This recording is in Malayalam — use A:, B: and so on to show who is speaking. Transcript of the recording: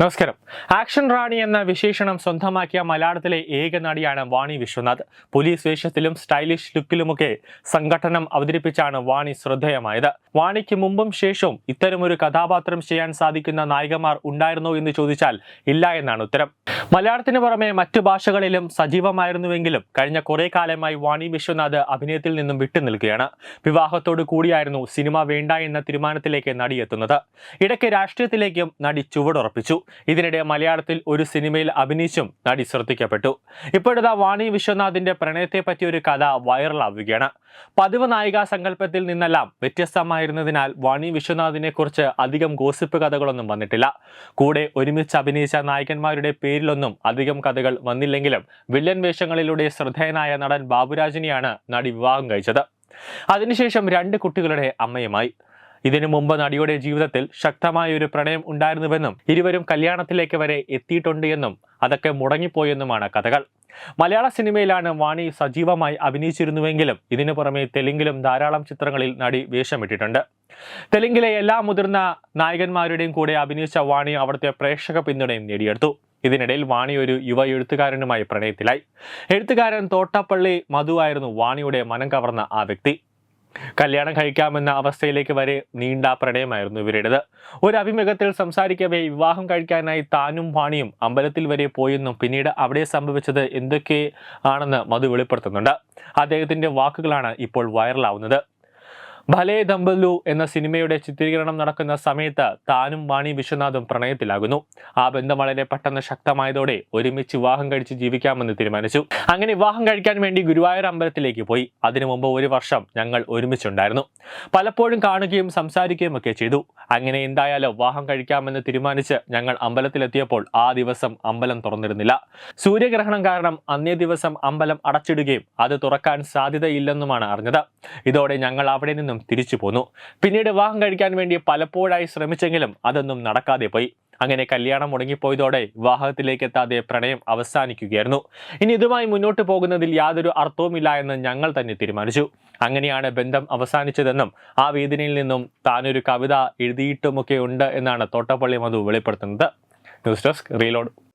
A: നമസ്കാരം. ആക്ഷൻ റാണി എന്ന വിശേഷണം സ്വന്തമാക്കിയ മലയാളത്തിലെ ഏക നടിയാണ് വാണി വിശ്വനാഥ്. പോലീസ് വേഷത്തിലും സ്റ്റൈലിഷ് ലുക്കിലുമൊക്കെ സംഘടനം അവതരിപ്പിച്ചാണ് വാണി ശ്രദ്ധേയമായത്. വാണിക്ക് മുമ്പും ശേഷവും ഇത്തരമൊരു കഥാപാത്രം ചെയ്യാൻ സാധിക്കുന്ന നായികമാർ ഉണ്ടായിരുന്നോ എന്ന് ചോദിച്ചാൽ ഇല്ല എന്നാണ് ഉത്തരം. മലയാളത്തിന് പുറമെ മറ്റു ഭാഷകളിലും സജീവമായിരുന്നുവെങ്കിലും കഴിഞ്ഞ കുറെ കാലമായി വാണി വിശ്വനാഥ് അഭിനയത്തിൽ നിന്നും വിട്ടുനിൽക്കുകയാണ് വിവാഹത്തോടു കൂടിയായിരുന്നു സിനിമ വേണ്ട എന്ന തീരുമാനത്തിലേക്ക് നടി എത്തുന്നത് ഇടയ്ക്ക് രാഷ്ട്രീയത്തിലേക്കും നടി ചുവടുറപ്പിച്ചു. ഇതിനിടെ മലയാളത്തിൽ ഒരു സിനിമയിൽ അഭിനയിച്ചും നടി ശ്രദ്ധിക്കപ്പെട്ടു. ഇപ്പോഴത്തെ വാണി വിശ്വനാഥിന്റെ പ്രണയത്തെ പറ്റിയ ഒരു കഥ വൈറലാവുകയാണ്. പതിവ് നായികാ സങ്കല്പത്തിൽ നിന്നെല്ലാം വ്യത്യസ്തമായിരുന്നതിനാൽ വാണി വിശ്വനാഥിനെ കുറിച്ച് അധികം ഗോസിപ്പ് കഥകളൊന്നും വന്നിട്ടില്ല. കൂടെ ഒരുമിച്ച് അഭിനയിച്ച നായകന്മാരുടെ പേരിലൊന്നും അധികം കഥകൾ വന്നില്ലെങ്കിലും വില്ലൻ വേഷങ്ങളിലൂടെ ശ്രദ്ധേയനായ നടൻ ബാബുരാജിനെയാണ് നടി വിവാഹം കഴിച്ചത്. അതിനുശേഷം രണ്ട് കുട്ടികളുടെ അമ്മയുമായി. ഇതിനു മുമ്പ് നടിയുടെ ജീവിതത്തിൽ ശക്തമായ ഒരു പ്രണയം ഉണ്ടായിരുന്നുവെന്നും ഇരുവരും കല്യാണത്തിലേക്ക് വരെ എത്തിയിട്ടുണ്ട് എന്നും അതൊക്കെ മുടങ്ങിപ്പോയെന്നുമാണ് കഥകൾ. മലയാള സിനിമയിലാണ് വാണി സജീവമായി അഭിനയിച്ചിരുന്നുവെങ്കിലും ഇതിനു പുറമെ തെലുങ്കിലും ധാരാളം ചിത്രങ്ങളിൽ നടി വേഷമിട്ടിട്ടുണ്ട്. തെലുങ്കിലെ എല്ലാ മുതിർന്ന നായകന്മാരുടെയും കൂടെ അഭിനയിച്ച വാണി അവിടുത്തെ പ്രേക്ഷക പിന്തുണയും നേടിയെടുത്തു. ഇതിനിടയിൽ വാണി ഒരു യുവ എഴുത്തുകാരനുമായി പ്രണയത്തിലായി. എഴുത്തുകാരൻ തോട്ടപ്പള്ളി മധു ആയിരുന്നു വാണിയുടെ മനം കവർന്ന ആ വ്യക്തി. കല്യാണം കഴിക്കാമെന്ന അവസ്ഥയിലേക്ക് വരെ നീണ്ട പ്രണയമായിരുന്നു ഇവരുടേത്. ഒരു അഭിമുഖത്തിൽ സംസാരിക്കവേ വിവാഹം കഴിക്കാനായി താനും വാണിയും അമ്പലത്തിൽ വരെ പോയെന്നും പിന്നീട് അവിടെ സംഭവിച്ചത് എന്തൊക്കെ ആണെന്ന് മധു വെളിപ്പെടുത്തുന്നുണ്ട്. അദ്ദേഹത്തിന്റെ വാക്കുകളാണ് ഇപ്പോൾ വൈറലാവുന്നത് ഭലേ ദമ്പലു എന്ന സിനിമയുടെ ചിത്രീകരണം നടക്കുന്ന സമയത്ത് താനും വാണി വിശ്വനാഥും പ്രണയത്തിലാകുന്നു. ആ ബന്ധം വളരെ പെട്ടെന്ന് ശക്തമായതോടെ ഒരുമിച്ച് വിവാഹം കഴിച്ച് ജീവിക്കാമെന്ന് തീരുമാനിച്ചു. അങ്ങനെ വിവാഹം കഴിക്കാൻ വേണ്ടി ഗുരുവായൂർ അമ്പലത്തിലേക്ക് പോയി. അതിനു മുമ്പ് ഒരു വർഷം ഞങ്ങൾ ഒരുമിച്ചുണ്ടായിരുന്നു. പലപ്പോഴും കാണുകയും സംസാരിക്കുകയും ഒക്കെ ചെയ്തു. അങ്ങനെ എന്തായാലും വിവാഹം കഴിക്കാമെന്ന് തീരുമാനിച്ച് ഞങ്ങൾ അമ്പലത്തിലെത്തിയപ്പോൾ ആ ദിവസം അമ്പലം തുറന്നിരുന്നില്ല. സൂര്യഗ്രഹണം കാരണം അന്നേ ദിവസം അമ്പലം അടച്ചിടുകയും അത് തുറക്കാൻ സാധ്യതയില്ലെന്നുമാണ് അറിഞ്ഞത്. ഇതോടെ ഞങ്ങൾ അവിടെ നിന്നും തിരിച്ചു പോന്നു. പിന്നീട് വിവാഹം കഴിക്കാൻ വേണ്ടി പലപ്പോഴായി ശ്രമിച്ചെങ്കിലും അതൊന്നും നടക്കാതെ പോയി. അങ്ങനെ കല്യാണം മുടങ്ങിപ്പോയതോടെ വിവാഹത്തിലേക്ക് എത്താതെ പ്രണയം അവസാനിക്കുകയായിരുന്നു. ഇനി ഇതുമായി മുന്നോട്ട് പോകുന്നതിൽ യാതൊരു അർത്ഥവുമില്ല എന്ന് ഞങ്ങൾ തന്നെ തീരുമാനിച്ചു. അങ്ങനെയാണ് ബന്ധം അവസാനിച്ചതെന്നും ആ വേദനയിൽ നിന്നും താനൊരു കവിത എഴുതിയിട്ടുമൊക്കെ ഉണ്ട് എന്നാണ് തോട്ടപ്പള്ളി മധു വെളിപ്പെടുത്തുന്നത്. News desk reload.